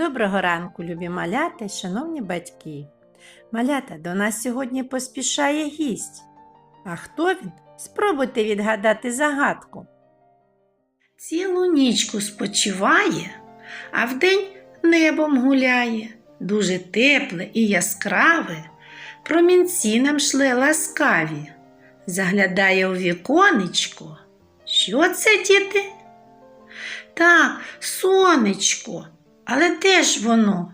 Доброго ранку, любі малята, шановні батьки. Малята, до нас сьогодні поспішає гість. А хто він? Спробуйте відгадати загадку. Цілу нічку спочиває, а вдень небом гуляє, дуже тепле і яскраве, промінці нам шле ласкаві, заглядає у віконечко. Що це, діти? Так, сонечко, але де ж воно?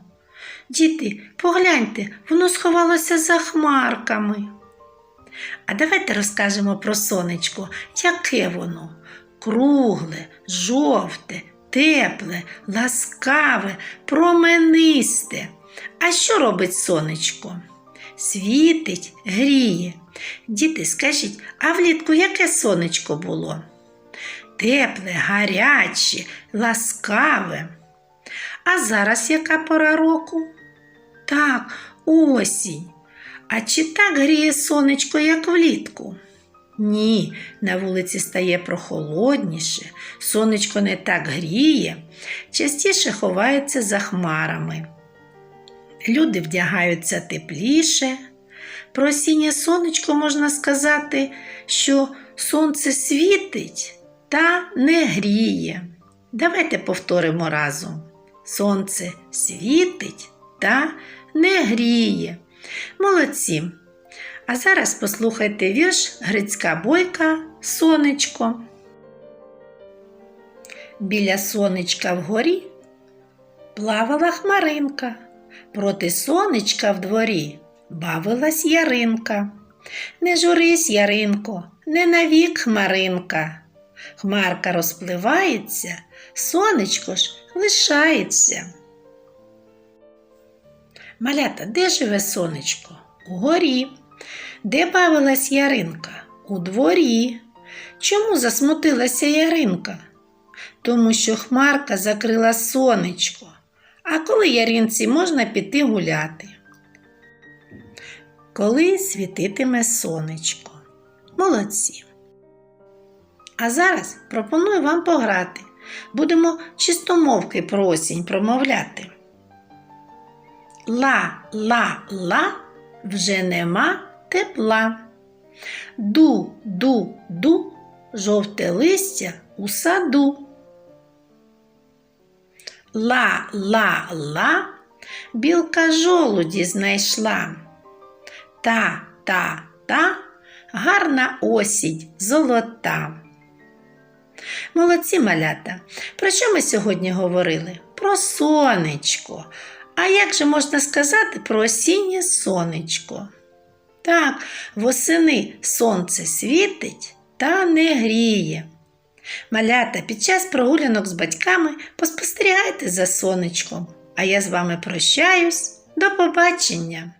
Діти, погляньте, воно сховалося за хмарками. А давайте розкажемо про сонечко, яке воно кругле, жовте, тепле, ласкаве, променисте. А що робить сонечко? Світить, гріє. Діти, скажіть, а влітку яке сонечко було? Тепле, гаряче, ласкаве. А зараз яка пора року? Так, осінь. А чи так гріє сонечко, як влітку? Ні, на вулиці стає прохолодніше, сонечко не так гріє, частіше ховається за хмарами. Люди вдягаються тепліше. Про осіннє сонечко можна сказати, що сонце світить та не гріє. Давайте повторимо разом. Сонце світить та не гріє. Молодці! А зараз послухайте вірш Грицька бойка Сонечко. Біля сонечка вгорі плавала хмаринка, проти сонечка в дворі бавилась яринка. Не журись, яринко, не навік хмаринка. Хмарка розпливається, сонечко ж лишається. Малята, де живе сонечко? Угорі. Де бавилась Яринка? У дворі. Чому засмутилася Яринка? Тому що хмарка закрила сонечко. А коли яринці можна піти гуляти? Коли світитиме сонечко. Молодці. А зараз пропоную вам пограти. Будемо чистомовки про осінь промовляти. Ла, ла, ла, вже нема тепла. Ду, ду, ду, жовте листя у саду. Ла, ла, ла, білка жолуді знайшла. Та, та, та, гарна осінь золота. Молодці малята. Про що ми сьогодні говорили? Про сонечко. А як же можна сказати про осіннє сонечко? Так, восени сонце світить та не гріє. Малята, під час прогулянок з батьками поспостерігайте за сонечком. А я з вами прощаюсь. До побачення!